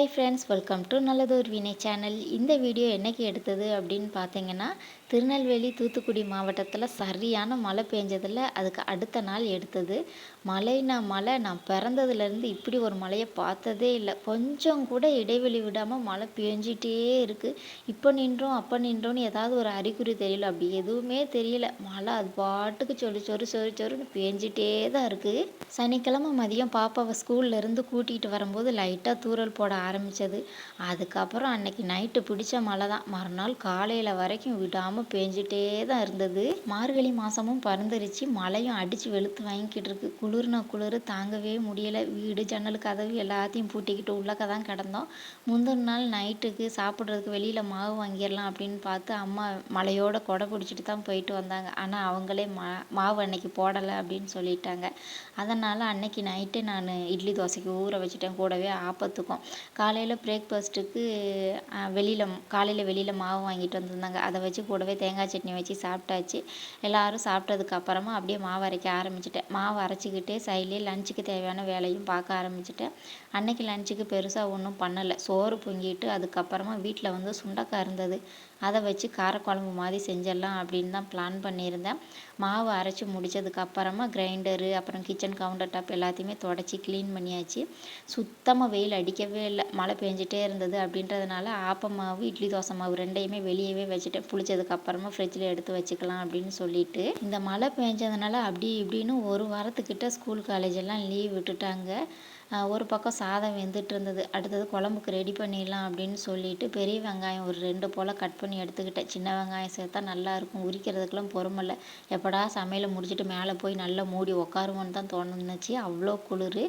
Hi friends welcome to நல்லதொரு வினை channel இந்த வீடியோ என்னைக்கு எடுத்தது அப்படின்னு பார்த்தீங்கன்னா திருநெல்வேலி தூத்துக்குடி மாவட்டத்தில் சரியான மழை பெஞ்சதில் அதுக்கு அடுத்த நாள் எடுத்தது. மழைனா மழை. நான் பிறந்ததுலேருந்து இப்படி ஒரு மழையை பார்த்ததே இல்லை. கொஞ்சம் கூட இடைவெளி விடாமல் மழை பெஞ்சிட்டே இருக்குது இப்போ நின்றோம் அப்போ நின்றோன்னு ஏதாவது ஒரு அறிகுறி தெரியல. அப்படி எதுவுமே தெரியல. மழை அது பாட்டுக்கு சொல்லி சொறு சொறி சொருன்னு பெஞ்சிட்டே தான் இருக்குது சனிக்கிழமை மதியம் பாப்பாவை ஸ்கூல்லேருந்து கூட்டிகிட்டு வரும்போது லைட்டாக தூரல் போட ஆரம்பித்தது அதுக்கப்புறம் அன்னைக்கு நைட்டு பிடிச்ச மழை தான். மறுநாள் காலையில் வரைக்கும் விடாமல் பேஞ்சிட்டே தான் இருந்தது. மார்கழி மாதமும் பறந்துருச்சு. மழையும் அடித்து வெளுத்து வாங்கிக்கிட்டு இருக்கு. குளிர்னா குளிர் தாங்கவே முடியலை. வீடு ஜன்னல் கதவு எல்லாத்தையும் பூட்டிக்கிட்டு உள்ளக்க தான் கிடந்தோம். முந்தின நாள் நைட்டுக்கு சாப்பிட்றதுக்கு வெளியில் மாவு வாங்கிடலாம் அப்படின்னு பார்த்து அம்மா மழையோட கொடை பிடிச்சிட்டு தான் போயிட்டு வந்தாங்க. ஆனால் அவங்களே மா மாவு அன்னைக்கு போடலை அப்படின்னு சொல்லிட்டாங்க. அதனால் அன்னைக்கு நைட்டு நான் இட்லி தோசைக்கு ஊற வச்சுட்டேன். கூடவே ஆப்பத்துக்கும். காலையில் பிரேக்ஃபாஸ்ட்டுக்கு வெளியில் காலையில் வெளியில் மாவு வாங்கிட்டு வந்திருந்தாங்க. அதை வச்சு கூடவே தேங்காய் சட்னி வச்சு சாப்பிட்டாச்சு. எல்லோரும் சாப்பிட்டதுக்கு அப்புறமா அப்படியே மாவு அரைக்க ஆரம்பிச்சிட்டேன். மாவு அரைச்சிக்கிட்டே சைட்லேயே லஞ்சுக்கு தேவையான வேலையும் பார்க்க ஆரம்பிச்சிட்டேன். அன்னைக்கு லஞ்சுக்கு பெருசாக ஒன்றும் பண்ணலை. சோறு பொங்கிட்டு அதுக்கப்புறமா வீட்டில் வந்து சுண்டக்காய் இருந்தது. அதை வச்சு காரக்குழம்பு மாதிரி செஞ்சிடலாம் அப்படின்னு தான் பிளான் பண்ணியிருந்தேன். மாவு அரைச்சி முடித்ததுக்கப்புறமா கிரைண்டரு அப்புறம் கிச்சன் கவுண்டர் டாப் எல்லாத்தையுமே தொடச்சி க்ளீன் பண்ணியாச்சு. சுத்தமாக வெயில் அடிக்கவே இல்லை. மழை பெஞ்சிட்டே இருந்தது அப்படின்றதுனால ஆப்ப மாவு இட்லி தோசை மாவு ரெண்டையுமே வெளியவே வச்சுட்டேன் புளிச்சதுக்கப்புறமா ஃப்ரிட்ஜில் எடுத்து வச்சுக்கலாம் அப்படின்னு சொல்லிட்டு இந்த மழை பெஞ்சதுனால அப்படி இப்படின்னு ஒரு வாரத்துக்கிட்ட ஸ்கூல் காலேஜெல்லாம் லீவ் விட்டுட்டாங்க. ஒரு பக்கம் சாதம் வெந்துட்டு இருந்தது. அடுத்தது குழம்புக்கு ரெடி பண்ணிடலாம் அப்படின்னு சொல்லிட்டு பெரிய வெங்காயம் ஒரு ரெண்டு போல் கட் பண்ணி எடுத்துக்கிட்டேன். சின்ன வெங்காயம் சேர்த்தா நல்லாயிருக்கும் உரிக்கிறதுக்கெல்லாம் பொறுமல்ல எப்படா சமையலை முடிச்சுட்டு மேலே போய் நல்லா மூடி உட்காருவோன்னு தான் தோணுச்சு. அவ்வளோ குளிர்.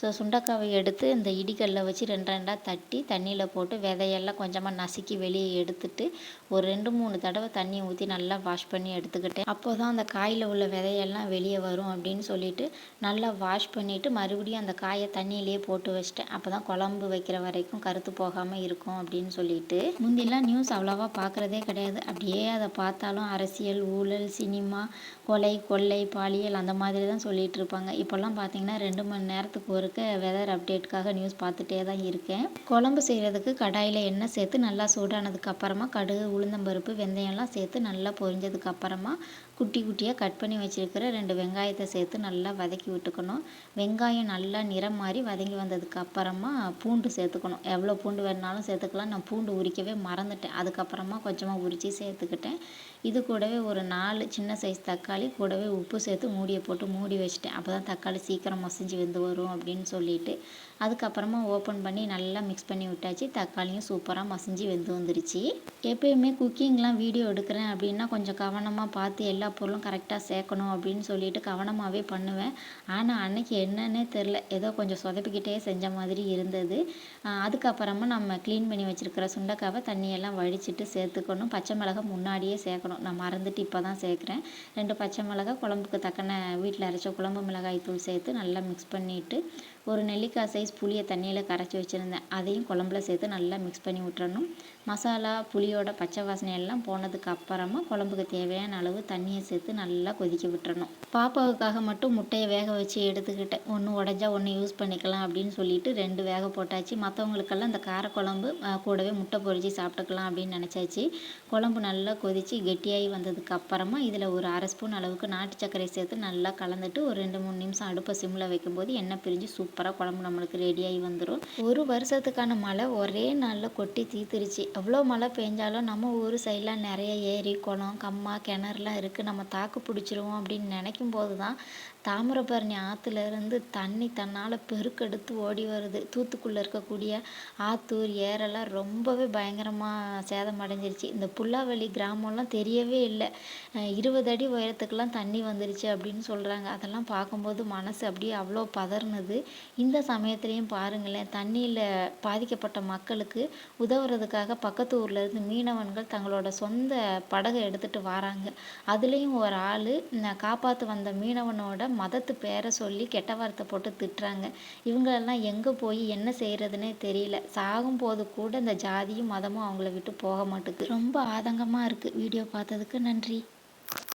ஸோ சுண்டக்காவை எடுத்து இந்த இடிக்கல்ல வச்சு ரெண்டு ரெண்டாக தட்டி தண்ணியில் போட்டு விதையெல்லாம் கொஞ்சமாக நசுக்கி வெளியே எடுத்துட்டு ஒரு ரெண்டு மூணு தடவை தண்ணியை ஊற்றி நல்லா வாஷ் பண்ணி எடுத்துக்கிட்டேன். அப்போ தான் அந்த காயில் உள்ள விதையெல்லாம் வெளியே வரும் அப்படின்னு சொல்லிட்டு நல்லா வாஷ் பண்ணிவிட்டு மறுபடியும் அந்த காயை தண்ணி தண்ணியிலே போட்டு வச்சிட்டேன். அப்போ தான் குழம்பு வைக்கிற வரைக்கும் கருத்து போகாமல் இருக்கும் அப்படின்னு சொல்லிட்டு. முந்திலாம் நியூஸ் அவ்வளோவா பார்க்குறதே கிடையாது. அப்படியே அதை பார்த்தாலும் அரசியல் ஊழல் சினிமா கொலை கொள்ளை பாலியல் அந்த மாதிரி தான் சொல்லிகிட்டு இருப்பாங்க. இப்போல்லாம் பார்த்தீங்கன்னா ரெண்டு மணி நேரத்துக்கு ஒருக்க வெதர் அப்டேட்காக நியூஸ் பார்த்துட்டே தான் இருக்கேன். குழம்பு செய்கிறதுக்கு கடாயில் எண்ணெய் சேர்த்து நல்லா சூடானதுக்கு அப்புறமா கடுகு உளுந்தம்பருப்பு வெந்தயம்லாம் சேர்த்து நல்லா பொரிஞ்சதுக்கு அப்புறமா குட்டி குட்டியாக கட் பண்ணி வச்சுருக்கிற ரெண்டு வெங்காயத்தை சேர்த்து நல்லா வதக்கி விட்டுக்கணும். வெங்காயம் நல்லா நிறம் மாதிரி வதங்கி வந்ததுக்கு அப்புறமா பூண்டு சேர்த்துக்கணும். எவ்வளோ பூண்டு வேணுனாலும் சேர்த்துக்கலாம். நான் பூண்டு உரிக்கவே மறந்துட்டேன். அதுக்கப்புறமா கொஞ்சமாக உரித்து சேர்த்துக்கிட்டேன். இது கூடவே ஒரு நாலு சின்ன சைஸ் தக்காளி கூடவே உப்பு சேர்த்து மூடியை போட்டு மூடி வச்சுட்டேன். அப்போ தான் தக்காளி சீக்கிரம் மசிஞ்சு வெந்து வரும் அப்படின்னு சொல்லிட்டு. அதுக்கப்புறமா ஓப்பன் பண்ணி நல்லா மிக்ஸ் பண்ணி விட்டாச்சு. தக்காளியும் சூப்பராக மசிஞ்சு வெந்து வந்துருச்சு. எப்பயுமே குக்கிங்லாம் வீடியோ எடுக்கிறேன் அப்படின்னா கொஞ்சம் கவனமாக பார்த்து எல்லா பொருளும் கரெக்டாக சேர்க்கணும் அப்படின்னு சொல்லிட்டு கவனமாகவே பண்ணுவேன். ஆனால் அன்னைக்கு என்னன்னே தெரில ஏதோ கொஞ்சம் சொதப்பிக்கிட்டே செஞ்ச மாதிரி இருந்தது. அதுக்கப்புறமா நம்ம க்ளீன் பண்ணி வச்சுருக்கிற சுண்டைக்காவை தண்ணியெல்லாம் வடிச்சிட்டு சேர்த்துக்கணும். பச்சை மிளகா முன்னாடியே சேர்க்கணும். நான் மறந்துட்டு இப்போ தான் சேர்க்குறேன். ரெண்டு பச்சை மிளகா குழம்புக்கு தக்கன வீட்டில் அரைச்ச குழம்பு மிளகாய் தூள் சேர்த்து நல்லா மிக்ஸ் பண்ணிவிட்டு ஒரு நெல்லிக்காய் சைஸ் புளியை தண்ணியில் கரைச்சி வச்சுருந்தேன். அதையும் குழம்புல சேர்த்து நல்லா மிக்ஸ் பண்ணி விட்டுறணும். மசாலா புளியோட பச்சை வாசனை எல்லாம் போனதுக்கு அப்புறமா குழம்புக்கு தேவையான அளவு தண்ணியை சேர்த்து நல்லா கொதிக்க விட்டுறணும். பாப்பாவுக்காக மட்டும் முட்டையை வேக வச்சு எடுத்துக்கிட்டேன். ஒன்று உடஞ்சா ஒன்று யூஸ் பண்ணிக்கலாம் அப்படின்னு சொல்லிட்டு ரெண்டு வேக போட்டாச்சு. மற்றவங்களுக்கெல்லாம் இந்த காரக்குழம்பு கூடவே முட்டை பொரிச்சு சாப்பிட்டுக்கலாம் அப்படின்னு நினச்சாச்சு. குழம்பு நல்லா கொதித்து கெட்டியாகி வந்ததுக்கு அப்புறமா இதில் ஒரு அரை ஸ்பூன் அளவுக்கு நாட்டு சர்க்கரை சேர்த்து நல்லா கலந்துட்டு ஒரு ரெண்டு மூணு நிமிஷம் அடுப்பை சிம்மில் வைக்கும்போது எண்ணெய் பிரிஞ்சு சூப் சூப்பராக குழம்பு நம்மளுக்கு ரெடியாகி வந்துடும் ஒரு வருஷத்துக்கான மழை ஒரே நாளில் கொட்டி தீத்துருச்சு. எவ்வளோ மழை பெஞ்சாலும் நம்ம ஊர் சைட்லாம் நிறைய ஏரி குளம் கம்மா கிணறுலாம் இருக்குது நம்ம தாக்கு பிடிச்சிருவோம் அப்படின்னு நினைக்கும் போது தான் தாமிரபரணி ஆற்றுலேருந்து தண்ணி தன்னால் பெருக்கெடுத்து ஓடி வருது. தூத்துக்குள்ளே இருக்கக்கூடிய ஆத்தூர் ஏரெல்லாம் ரொம்பவே பயங்கரமாக சேதம் அடைஞ்சிருச்சு. இந்த புல்லாவளி கிராமம்லாம் தெரியவே இல்லை. இருபது அடி உயரத்துக்கெல்லாம் தண்ணி வந்துருச்சு அப்படின்னு சொல்கிறாங்க அதெல்லாம் பார்க்கும்போது மனசு அப்படியே அவ்வளோ பதறினது. இந்த சமயத்துலேயும் பாருங்களேன் தண்ணியில் பாதிக்கப்பட்ட மக்களுக்கு உதவுறதுக்காக பக்கத்து ஊர்லேருந்து மீனவன்கள் தங்களோட சொந்த படகை எடுத்துகிட்டு வராங்க. அதுலேயும் ஒரு ஆள் காப்பாற்ற வந்த மீனவனோட மதத்து பேரை சொல்லி கெட்ட வார்த்தை போட்டு திட்டுறாங்க. இவங்களெல்லாம் எங்கே போய் என்ன செய்கிறதுனே தெரியல. சாகும் போது கூட இந்த ஜாதியும் மதமும் அவங்கள விட்டு போக மாட்டேங்குது ரொம்ப ஆதங்கமாக இருக்குது வீடியோ பார்த்ததுக்கு நன்றி.